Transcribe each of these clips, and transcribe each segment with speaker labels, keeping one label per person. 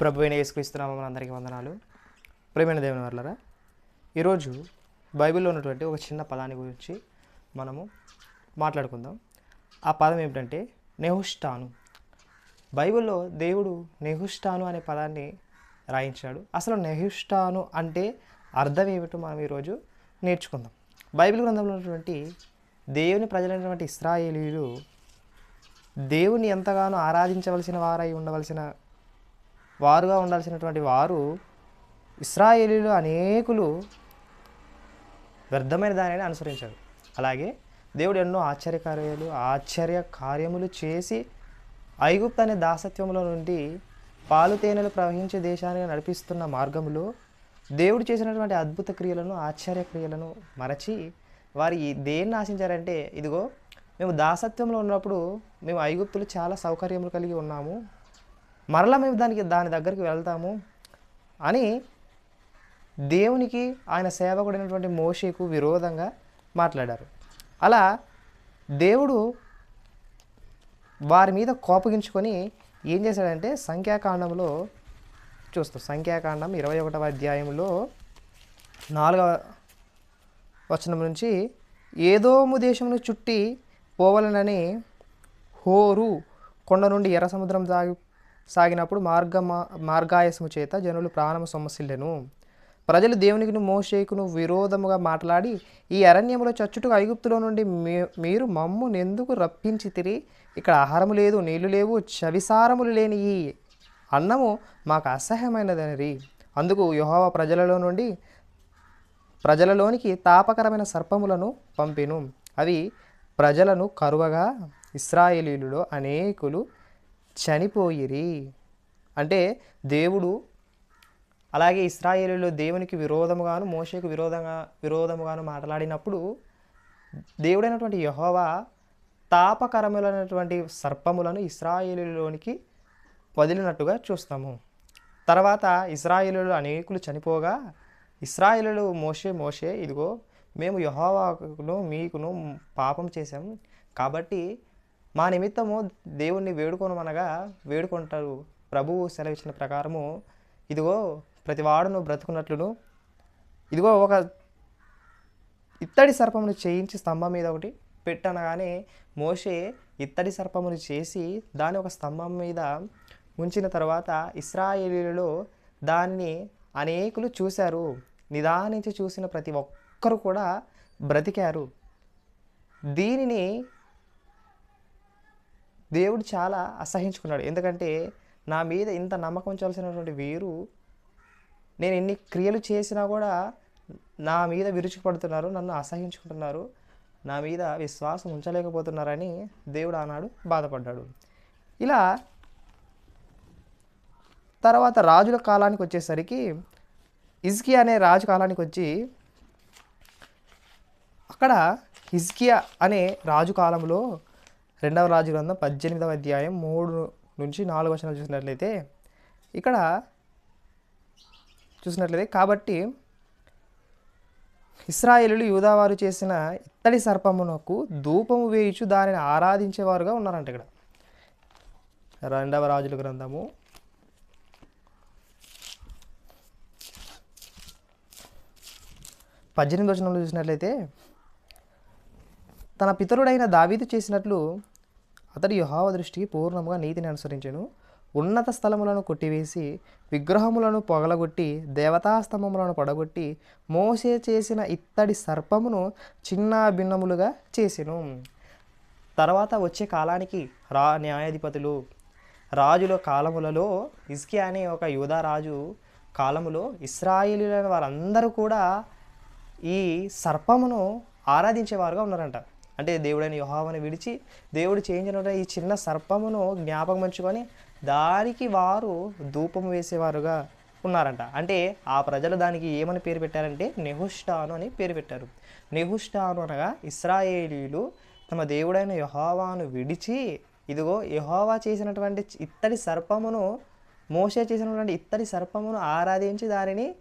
Speaker 1: ప్రభు అయిన యేసుక్రీస్తున్నామని అందరికీ వందనాలు. ప్రేమైన దేవుని వర్లరా ఈరోజు బైబిల్లో ఉన్నటువంటి ఒక చిన్న పదాన్ని గురించి మనము మాట్లాడుకుందాం. ఆ పదం ఏమిటంటే నెహుష్టాను. బైబిల్లో దేవుడు నెహుష్టాను అనే పదాన్ని రాయించాడు. అసలు నెహుష్టాను అంటే అర్థం ఏమిటో మనం ఈరోజు నేర్చుకుందాం. బైబిల్ గ్రంథంలో ఉన్నటువంటి దేవుని ప్రజలైనటువంటి ఇస్రాయేలీలు దేవుని ఎంతగానో ఆరాధించవలసిన వారై ఉండవలసిన వారుగా ఉండాల్సినటువంటి వారు ఇస్రాయేలీలు అనేకులు వ్యర్థమైన దానిని అనుసరించారు. అలాగే దేవుడు ఎన్నో ఆశ్చర్యకార్యాలు ఆశ్చర్య కార్యములు చేసి ఐగుప్తు అనే దాసత్వంలో నుండి పాలు తేనెలు ప్రవహించే దేశానికి నడిపిస్తున్న మార్గంలో దేవుడు చేసినటువంటి అద్భుత క్రియలను ఆశ్చర్య క్రియలను మరచి వారు దేన్ని ఆశించారంటే ఇదిగో మేము దాసత్వంలో ఉన్నప్పుడు మేము ఐగుప్తులు చాలా సౌకర్యములు కలిగి ఉన్నాము. మరలా మేము దానికి దాని దగ్గరికి వెళ్తాము అని దేవునికి ఆయన సేవకుడైనటువంటి మోషేకు విరోధంగా మాట్లాడారు. అలా దేవుడు వారి మీద కోపగించుకొని ఏం చేశాడంటే సంఖ్యాకాండంలో చూస్తాం సంఖ్యాకాండం ఇరవై ఒకటవ అధ్యాయంలో నాలుగవ వచనం నుంచి ఏదోము దేశమును చుట్టి పోవలనని హోరు కొండ నుండి ఎర్ర సముద్రం దాగి సాగినప్పుడు మార్గ మార్గాయసము చేత జనులు ప్రాణము సమస్యలను ప్రజలు దేవునికిను మోషేకును విరోధముగా మాట్లాడి ఈ అరణ్యములో చచ్చుటకు ఐగుప్తులో నుండి మీ- మీరు మమ్ము ఎందుకు రప్పించి తిరిగి ఇక్కడ ఆహారము లేదు నీళ్ళు లేవు చవిసారములు లేని ఈ అన్నము మాకు అసహ్యమైనదనిరి. అందుకు యుహోవ ప్రజలలో నుండి ప్రజలలోనికి తాపకరమైన సర్పములను పంపెను. అవి ప్రజలను కరువగా ఇస్రాయేలీలులో అనేకులు చనిపోయిరి. అంటే దేవుడు అలాగే ఇస్రాయేలీలో దేవునికి విరోధముగాను మోషకు విరోధంగా విరోధముగాను మాట్లాడినప్పుడు దేవుడైనటువంటి యహోవా తాపకరములైనటువంటి సర్పములను ఇస్రాయేలీలోనికి వదిలినట్టుగా చూస్తాము. తర్వాత ఇస్రాయేలీలు అనేకులు చనిపోగా ఇస్రాయేలీలు మోషే మోషే ఇదిగో మేము యహోవాకును మీకును పాపం చేశాం కాబట్టి మా నిమిత్తము దేవుణ్ణి వేడుకొనమనగా వేడుకుంటారు ప్రభువు సెలవిచ్చిన ప్రకారము ఇదిగో ప్రతివాడును బ్రతుకున్నట్లును. ఇదిగో ఒక ఇత్తడి సర్పమును చేయించి స్తంభం మీద ఒకటి పెట్టనగానే మోషే ఇత్తడి సర్పమును చేసి దాని ఒక స్తంభం మీద ఉంచిన తర్వాత ఇస్రాయేలీలలో దాన్ని అనేకులు చూశారు. నిదానించి చూసిన ప్రతి ఒక్కరు కూడా బ్రతికారు. దీనిని దేవుడు చాలా అసహించుకున్నాడు. ఎందుకంటే నా మీద ఇంత నమ్మకం ఉంచాల్సినటువంటి వీరు నేను ఎన్ని క్రియలు చేసినా కూడా నా మీద విరుచుకుపడుతున్నారు నన్ను అసహించుకుంటున్నారు నా మీద విశ్వాసం ఉంచలేకపోతున్నారని దేవుడు ఆనాడు బాధపడ్డాడు. ఇలా తర్వాత రాజుల కాలానికి వచ్చేసరికి ఇజ్కియా అనే రాజు కాలానికి వచ్చి అక్కడ హిజ్కియా అనే రాజు కాలంలో రెండవ రాజు గ్రంథం పద్దెనిమిదవ అధ్యాయం మూడు నుంచి నాలుగు వచనాలు చూసినట్లయితే ఇక్కడ చూసినట్లయితే కాబట్టి ఇస్రాయేలులు యూదావారు చేసిన ఇత్తడి సర్పమునకు ధూపము వేయించు దానిని ఆరాధించేవారుగా ఉన్నారంట ఇక్కడ. రెండవ రాజుల గ్రంథము. పద్దెనిమిది వచనంలో చూసినట్లయితే తన పితరుడైన దావీదు చేసినట్లు అతడు యెహోవా దృష్టికి పూర్ణముగా నీతిని అనుసరించెను. ఉన్నత స్థలములను కొట్టివేసి విగ్రహములను పొగలగొట్టి దేవతా స్తంభములను పడగొట్టి మోసే చేసిన ఇత్తడి సర్పమును చిన్న భిన్నములుగా చేసెను. తర్వాత వచ్చే కాలానికి రా న్యాయాధిపతులు. రాజుల కాలములలో ఇస్కి అనే ఒక యూదా రాజు కాలములో ఇస్రాయేలీలైన వారందరూ కూడా ఈ సర్పమును ఆరాధించేవారుగా ఉన్నారంట. అంటే దేవుడైన యుహావని విడిచి దేవుడు చేయించిన ఈ చిన్న సర్పమును జ్ఞాపకం ఉంచుకొని దానికి వారు ధూపం వేసేవారుగా ఉన్నారంట. అంటే ఆ ప్రజలు దానికి ఏమని పేరు పెట్టారంటే నెహుష్టాను అని పేరు పెట్టారు. నెహుష్టాను అనగా ఇస్రాయేలీలు తమ దేవుడైన యహోవాను విడిచి ఇదిగో యహోవా చేసినటువంటి ఇత్తడి సర్పమును మోసే చేసినటువంటి ఇత్తడి సర్పమును ఆరాధించి దానిని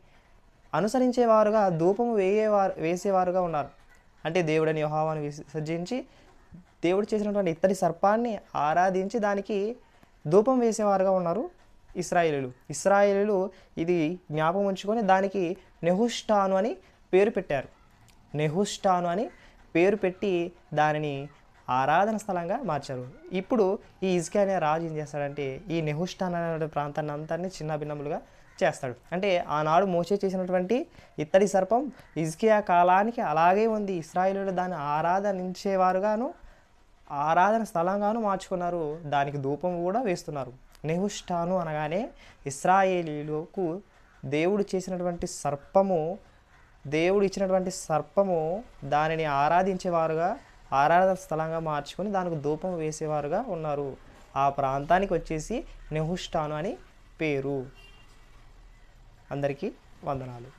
Speaker 1: అనుసరించేవారుగా ధూపము వేయేవారు వేసేవారుగా ఉన్నారు. అంటే దేవుడని యెహోవాను విసర్జించి దేవుడు చేసినటువంటి ఇత్తడి సర్పాన్ని ఆరాధించి దానికి ధూపం వేసేవారుగా ఉన్నారు ఇస్రాయేలీలు. ఇస్రాయేలీలు ఇది జ్ఞాపకం ఉంచుకొని దానికి నెహుష్టాను అని పేరు పెట్టారు. నెహుష్టాను అని పేరు పెట్టి దానిని ఆరాధన స్థలంగా మార్చారు. ఇప్పుడు ఈ ఇజ్కే అనే రాజు ఏం చేస్తాడంటే ఈ నెహుష్టాన్ అనే ప్రాంతాన్ని అంతా చిన్న భిన్నములుగా చేస్తాడు. అంటే ఆనాడు మోసే చేసినటువంటి ఇత్తడి సర్పం ఇజ్కియా కాలానికి అలాగే ఉంది. ఇస్రాయిలు దాన్ని ఆరాధనించేవారుగాను ఆరాధన స్థలంగాను మార్చుకున్నారు. దానికి ధూపం కూడా వేస్తున్నారు. నెహుష్టాను అనగానే ఇస్రాయేలీలకు దేవుడు చేసినటువంటి సర్పము దేవుడు ఇచ్చినటువంటి సర్పము దానిని ఆరాధించేవారుగా ఆరాధన స్థలంగా మార్చుకొని దానికి ధూపం వేసేవారుగా ఉన్నారు. ఆ ప్రాంతానికి వచ్చేసి నెహుష్టాను అని పేరు. అందరికీ వందనాలు.